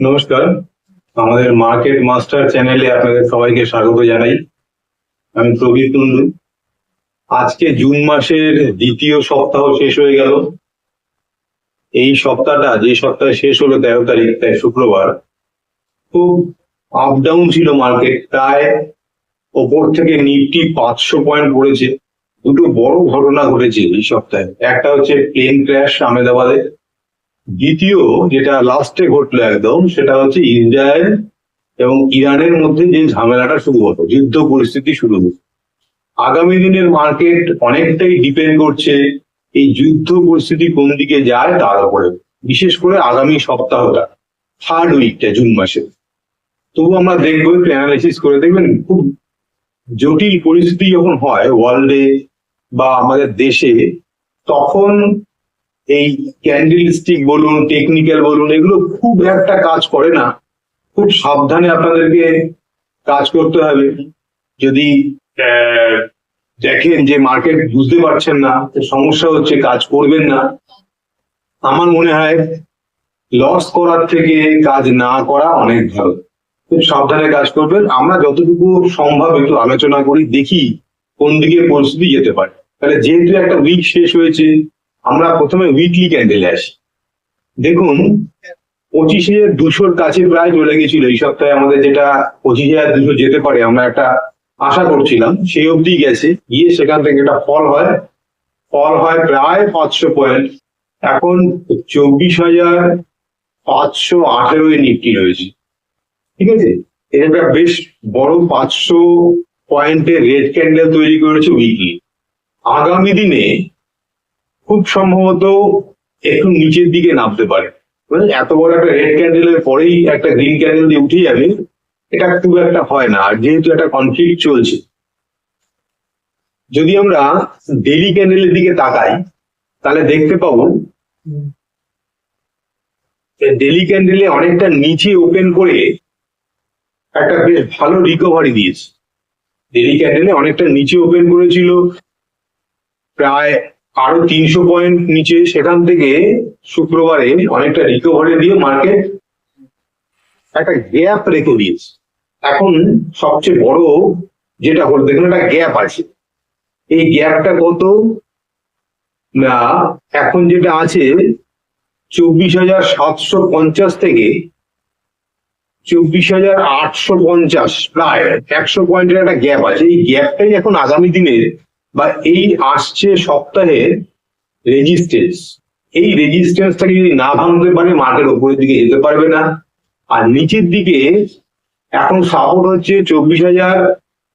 নমস্কার। আমাদের market master চ্যানেলে আপনাদের সবাইকে স্বাগত জানাই। আমি প্রবীর কুন্ডু আজকে জুন মাসের দ্বিতীয় সপ্তাহ শেষ হয়ে গেল। এই সপ্তাহটা, যে সপ্তাহে শেষ হলো তেরো তারিখ, তাই শুক্রবার, খুব আপ ডাউন ছিল মার্কেট। প্রায় ওপর থেকে নিফটি পাঁচশো পয়েন্ট পড়েছে। দুটো বড় ঘটনা ঘটেছে এই সপ্তাহে। একটা হচ্ছে প্লেন ক্র্যাশ আহমেদাবাদে দ্বিতীয় যেটা লাস্টে ঘটলো একদম, সেটা হচ্ছে ইসরায়েল এবং ইরানের মধ্যে যে ঝামেলাটা শুরু হলো, যুদ্ধ পরিস্থিতি শুরু হলো। আগামী দিনের মার্কেট অনেকটাই ডিপেন্ড করছে এই যুদ্ধ পরিস্থিতি কোন দিকে যায় তার উপরে, বিশেষ করে আগামী সপ্তাহটা থার্ড উইকটা জুন মাসে। তবু আমরা দেখব, একটু অ্যানালাইসিস করে দেখবেন, খুব জটিল পরিস্থিতি যখন হয় ওয়ার্ল্ডে বা আমাদের দেশে, তখন এই ক্যান্ডেল স্টিক বলুন টেকনিক্যাল বলুন, এগুলো খুব একটা কাজ করে না। খুব সাবধানে আপনাদেরকে কাজ করতে হবে। যদি দেখেন যে মার্কেট বুঝতে পারছেন না সমস্যা হচ্ছে, কাজ করবেন না। আমার মনে হয় লস করার থেকে কাজ না করা অনেক ভালো। খুব সাবধানে কাজ করবেন। আমরা যতটুকু সম্ভব একটু আলোচনা করি, দেখি কোন দিকে পরিস্থিতি যেতে পারে। তাহলে যেহেতু একটা উইক শেষ হয়েছে আমরা প্রথমে উইকলি ক্যান্ডেলে আসি। দেখুন, পঁচিশ হাজার দুশোর কাছে প্রায় চলে গেছিল। এই সপ্তাহে আমাদের যেটা পঁচিশ হাজার দুশো যেতে পারে, আমরা একটা আশা করছিলাম, সেই অবধি গেছে। গিয়ে সেখান থেকে একটা ফল হয়। ফল হয় প্রায় পাঁচশো পয়েন্ট এখন চব্বিশ হাজার পাঁচশো আঠেরোই নিফটি রয়েছে। ঠিক আছে? এটা বেশ বড় পাঁচশো পয়েন্টের রেড ক্যান্ডেল তৈরি করেছে উইকলি আগামী দিনে খুব সম্ভবত একটু নিচের দিকে নামতে পারে। এত বড় একটা রেড ক্যান্ডেলের পরেই একটা গ্রিন ক্যান্ডেল দিয়ে উঠে যাবে, এটা খুব একটা হয় না। আর যেহেতু একটা কনফ্লিক্ট চলছে, যদি আমরা ডেলি ক্যান্ডেলের দিকে তাকাই, তাহলে দেখতে পাবো ডেলি ক্যান্ডেলে অনেকটা নিচে ওপেন করে একটা বেশ ভালো রিকভারি দিয়েছে। ডেলি ক্যান্ডেলে অনেকটা নিচে ওপেন করেছিল, প্রায় আরও তিনশো পয়েন্ট নিচে সেখান থেকে শুক্রবারে অনেকটা রিকভারি দিয়ে মার্কেট একটা গ্যাপ রেখে দিয়েছে। এখন সবচেয়ে বড় যেটা হলো, দেখুন একটা গ্যাপ আছে। এই গ্যাপটা কত? না, এখন যেটা আছে, চব্বিশ হাজার সাতশো পঞ্চাশ থেকে চব্বিশ হাজার আটশো পঞ্চাশ, প্রায় একশো পয়েন্টের একটা গ্যাপ আছে। এই গ্যাপটাই এখন আগামী দিনের বা এই আসছে সপ্তাহে রেজিস্ট্যান্স এই রেজিস্ট্যান্সটাকে যদি না ভাঙতে পারে, মার্কেট উপরের দিকে যেতে পারবে না। আর নিচের দিকে এখন সাপোর্ট হচ্ছে চব্বিশ হাজার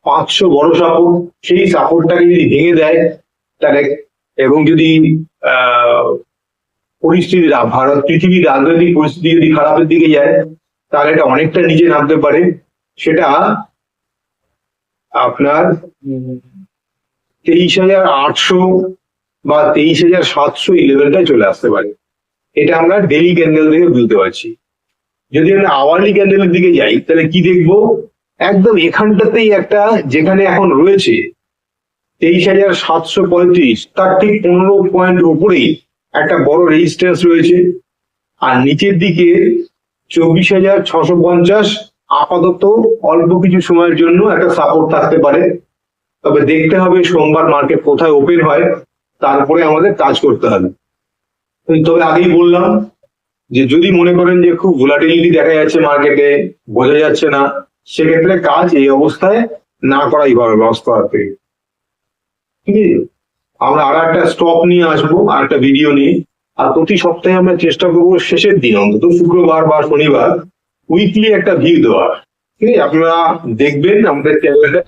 পাঁচশো বড় সাপোর্ট সেই সাপোর্টটাকে যদি ভেঙে দেয়, তাহলে এবং যদি পরিস্থিতি ভারত পৃথিবীর রাজনৈতিক পরিস্থিতি যদি খারাপের দিকে যায়, তাহলে এটা অনেকটা নিচে নামতে পারে। সেটা আপনার তেইশ হাজার আটশো বা তেইশ হাজার সাতশো এই লেভেলটায় চলে আসতে পারে। এটা আমরা ডেলি ক্যান্ডেল থেকে বুঝতে পারছি। যদি আমরা আওয়ারলি ক্যান্ডেলের দিকে যাই, তাহলে কি দেখব? একদম এখানটাতেই একটা যেখানে এখন রয়েছে তেইশ হাজার সাতশো পঁয়ত্রিশ, তার ঠিক পনেরো পয়েন্ট উপরেই একটা বড় রেজিস্ট্যান্স রয়েছে। আর নিচের দিকে চব্বিশ হাজার ছশো পঞ্চাশ আপাতত অল্প কিছু সময়ের জন্য একটা সাপোর্ট থাকতে পারে। তবে দেখতে হবে সোমবার মার্কেট কোথায় ওপেন হয়, তারপরে আমাদের কাজ করতে হবে। তবে আগেই বললাম যে যদি মনে করেন যে খুব ভোলাটিলিটি দেখা যাচ্ছে মার্কেটে বোঝা যাচ্ছে না, সেক্ষেত্রে কাজ এই অবস্থায় না করাই ভালো লস করার থেকে। ঠিক আছে? আমরা আর একটা স্টক নিয়ে আসব, আর একটা ভিডিও নিয়ে। আর প্রতি সপ্তাহে আমরা চেষ্টা করব শেষের দিন, অন্তত শুক্রবার বা শনিবার উইকলি একটা ভিউ দেওয়ার। ঠিক আছে? আপনারা দেখবেন আমাদের চ্যানেলটা